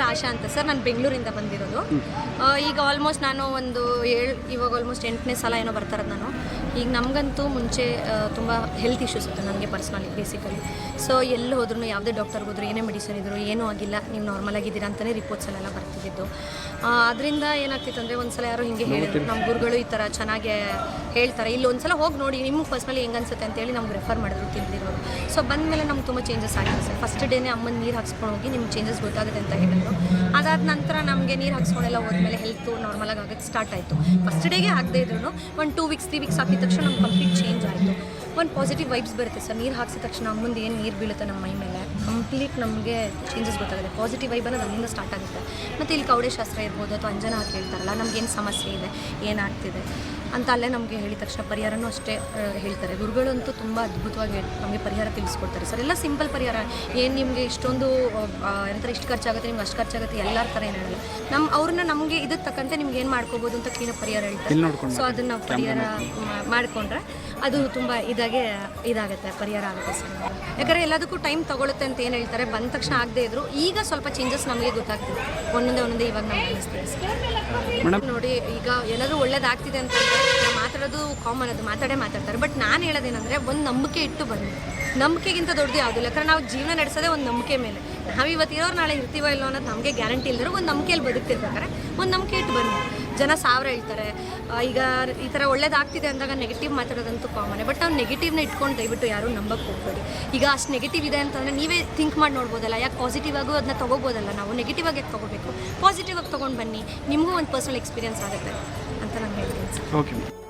ಹೆಸರು ಆಶಾ ಅಂತ ಸರ್ ನಾನು ಬೆಂಗಳೂರಿಂದ ಬಂದಿರೋದು. ಈಗ ಆಲ್ಮೋಸ್ಟ್ ನಾನು ಒಂದು ಏಳು ಇವಾಗ ಆಲ್ಮೋಸ್ಟ್ ಎಂಟನೇ ಸಲ ಏನೋ ಬರ್ತಾರದು ನಾನು. ಈಗ ನಮಗಂತೂ ಮುಂಚೆ ತುಂಬ ಹೆಲ್ತ್ ಇಶ್ಯೂಸ್ ಇತ್ತು ನನಗೆ ಪರ್ಸ್ನಲಿ ಬೇಸಿಕಲಿ ಸೊ ಎಲ್ಲಿ ಹೋದ್ರೂ ಯಾವುದೇ ಡಾಕ್ಟರ್ಗೆ ಹೋದ್ರು ಏನೇ ಮೆಡಿಸಿನ್ ಇದ್ರು ಏನೂ ಆಗಿಲ್ಲ ನೀವು ನಾರ್ಮಲ್ ಆಗಿದ್ದೀರಾ ಅಂತಲೇ ರಿಪೋರ್ಟ್ಸಲ್ಲೆಲ್ಲ ಬರ್ತಿದ್ದು ಅದರಿಂದ ಏನಾಗ್ತಿತ್ತು ಅಂದರೆ ಒಂದ್ಸಲ ಯಾರು ಹಿಂಗೆ ಹೇಳಿದ್ರು ನಮ್ಮ ಗುರುಗಳು ಈ ಥರ ಚೆನ್ನಾಗಿ ಹೇಳ್ತಾರೆ ಇಲ್ಲಿ ಒಂದ್ಸಲ ಹೋಗಿ ನೋಡಿ ನಿಮ್ಗೆ ಪರ್ಸ್ನಲಿ ಹೆಂಗೆ ಅನ್ಸುತ್ತೆ? ಅಂತೇಳಿ ನಮ್ಗೆ ರೆಫರ್ ಮಾಡಿದ್ರು ತಿಳಿದಿರೋರು ಸೊ ಬಂದಮೇಲೆ ನಮ್ಗೆ ತುಂಬ ಚೇಂಜಸ್ ಆಗಿದೆ ಸರ್. ಫಸ್ಟ್ ಡೇನೇ ಅಮ್ಮನ ನೀರು ಹಾಕ್ಸ್ಕೊಂಡು ಹೋಗಿ ನಿಮ್ಗೆ ಚೇಂಜಸ್ ಗೊತ್ತಾಗುತ್ತೆ ಅಂತ ಹೇಳಿದ್ರು. ಅದಾದ ನಂತರ ನಮಗೆ ನೀರು ಹಾಕ್ಸ್ಕೊಂಡೆಲ್ಲ ಹೋದ್ಮೇಲೆ ಹೆಲ್ತು ನಾರ್ಮಲಾಗಿ ಆಗೋಕ್ಕೆ ಸ್ಟಾರ್ಟ್ ಆಯಿತು. ಫಸ್ಟ್ ಡೇಗೆ ಆಗದೆ ಇದ್ರು ಒಂದು ಟೂ ವೀಕ್ಸ್ ತ್ರೀ ವೀಕ್ಸ್ ಹಾಕಿದ ತಕ್ಷಣ ನಮ್ಗೆ ಕಂಪ್ಲೀಟ್ ಚೇಂಜ್ ಆಯಿತು. ಒಂದು ಪಾಸಿಟಿವ್ ವೈಬ್ಸ್ ಬರುತ್ತೆ ಸರ್. ನೀರು ಹಾಕಿಸಿದ ತಕ್ಷಣ ಮುಂದೆ ಏನು ನೀರು ಬೀಳುತ್ತೆ ನಮ್ಮ ಮೈ ಮೇಲೆ? ಕಂಪ್ಲೀಟ್ ನಮಗೆ ಚೇಂಜಸ್ ಗೊತ್ತಾಗುತ್ತೆ. ಪಾಸಿಟಿವ್ ವೈಬ್ ಅನ್ನೋದು ಅಲ್ಲಿಂದ ಸ್ಟಾರ್ಟ್ ಆಗುತ್ತೆ. ಮತ್ತು ಇಲ್ಲಿ ಕೌಡೇಶಾಸ್ತ್ರ ಇರ್ಬೋದು, ಅಥವಾ ಅಂಜನಾ ಹಾಕಿ ಹೇಳ್ತಾರಲ್ಲ ಏನು ಸಮಸ್ಯೆ ಇದೆ ಏನಾಗ್ತಿದೆ ಅಂತ ಅಲ್ಲೇ ನಮಗೆ ಹೇಳಿದ ತಕ್ಷಣ ಪರಿಹಾರನೂ ಅಷ್ಟೇ ಹೇಳ್ತಾರೆ. ಗುರುಗಳಂತೂ ತುಂಬ ಅದ್ಭುತವಾಗಿ ನಮಗೆ ಪರಿಹಾರ ತಿಳಿಸ್ಕೊಡ್ತಾರೆ. ಸರ್ ಎಲ್ಲ ಸಿಂಪಲ್ ಪರಿಹಾರ. ಏನು ನಿಮಗೆ ಇಷ್ಟೊಂದು ಏನಂತಾರೆ ಇಷ್ಟು ಖರ್ಚಾಗುತ್ತೆ ನಿಮ್ಗೆ ಅಷ್ಟು ಖರ್ಚಾಗುತ್ತೆ ಎಲ್ಲರ ಥರ ಏನು ಹೇಳಲ್ಲ ನಮ್ಮ ಅವ್ರನ್ನ ನಮಗೆ ಇದಕ್ಕೆ ತಕ್ಕಂತೆ ನಿಮ್ಗೆ ಏನು ಮಾಡ್ಕೋಬೋದು ಅಂತ ಕ್ಲೀನ ಪರಿಹಾರ ಹೇಳ್ತಾರೆ. ಸೊ ಅದನ್ನು ನಾವು ಪರಿಹಾರ ಮಾಡಿಕೊಂಡ್ರೆ ಅದು ತುಂಬ ಇದಾಗೆ ಇದಾಗುತ್ತೆ ಪರಿಹಾರ ಆಗುತ್ತೆ ಸರ್. ಯಾಕಂದರೆ ಎಲ್ಲದಕ್ಕೂ ಟೈಮ್ ತೊಗೊಳುತ್ತೆ ಅಂತ ಏನು ಹೇಳ್ತಾರೆ ಬಂದ ತಕ್ಷಣ ಆಗದೆ ಇದ್ರು ಈಗ ಸ್ವಲ್ಪ ಚೇಂಜಸ್ ನಮಗೆ ಗೊತ್ತಾಗ್ತದೆ. ಒಂದೊಂದೇ ಒಂದೊಂದೇ ಇವಾಗ ನಮ್ಗೆ ಅನಿಸ್ತೀವಿ ಸರ್. ಮೇಡಮ್. ನೋಡಿ, ಈಗ ಏನಾದ್ರು ಒಳ್ಳೇದಾಗ್ತಿದೆ ಅಂತಂದರೆ ಮಾತಾಡೋದು ಕಾಮನ್ ಅದು, ಮಾತಾಡೇ ಮಾತಾಡ್ತಾರೆ. ಬಟ್ ನಾನು ಹೇಳೋದೇನಂದ್ರೆ, ಒಂದು ನಂಬಿಕೆ ಇಟ್ಟು ಬನ್ನಿ. ನಂಬಿಕೆಗಿಂತ ದೊಡ್ಡದು ಯಾವುದಿಲ್ಲ ಯಾಕಂದ್ರೆ ನಾವು ಜೀವನ ನಡೆಸೋದೇ ಒಂದು ನಂಬಿಕೆ ಮೇಲೆ. ನಾವು ಇವತ್ತು ಇರೋರು ನಾಳೆ ಇರ್ತೀವೋ ಇಲ್ಲೋ ಅನ್ನೋದು ನಮಗೆ ಗ್ಯಾರಂಟಿ ಇಲ್ದಿರೋ ಒಂದು ನಂಬಿಕೆಯಲ್ಲಿ ಬದುಕ್ತಿರ್ಬೇಕಾರೆ ಒಂದು ನಂಬಿಕೆ ಇಟ್ಟು ಬನ್ನಿ. ಜನ ಸಾವಿರ ಹೇಳ್ತಾರೆ. ಈಗ ಈ ಥರ ಒಳ್ಳೇದಾಗ್ತಿದೆ ಅಂದಾಗ ನೆಗೆಟಿವ್ ಮಾತಾಡೋದಂತೂ ಕಾಮನೆ ಬಟ್ ನಾವು ನೆಗೆಟಿವ್ನ ಇಟ್ಕೊಂಡು ದಯವಿಟ್ಟು ಯಾರೂ ನಂಬಕ್ಕೆ ಹೋಗ್ಬೇಡಿ. ಈಗ ಅಷ್ಟು ನೆಗೆಟಿವ್ ಇದೆ ಅಂತಂದರೆ ನೀವೇ ಥಿಂಕ್ ಮಾಡಿ ನೋಡ್ಬೋದಲ್ಲ. ಯಾಕೆ ಪಾಸಿಟಿವ್ ಆಗೂ ಅದನ್ನ ತೊಗೋಬೋದಲ್ಲ ನಾವು? ನೆಗೆಟಿವ್ ಆಗಿ ಯಾಕೆ ತೊಗೋಬೇಕು? ಪಾಸಿಟಿವ್ ಆಗಿ ತೊಗೊಂಡು ಬನ್ನಿ. ನಿಮಗೂ ಒಂದು ಪರ್ಸನಲ್ ಎಕ್ಸ್ಪೀರಿಯನ್ಸ್ ಆಗುತ್ತೆ ಅಂತ ನಾನು ಹೇಳ್ತೀನಿ. ಓಕೆ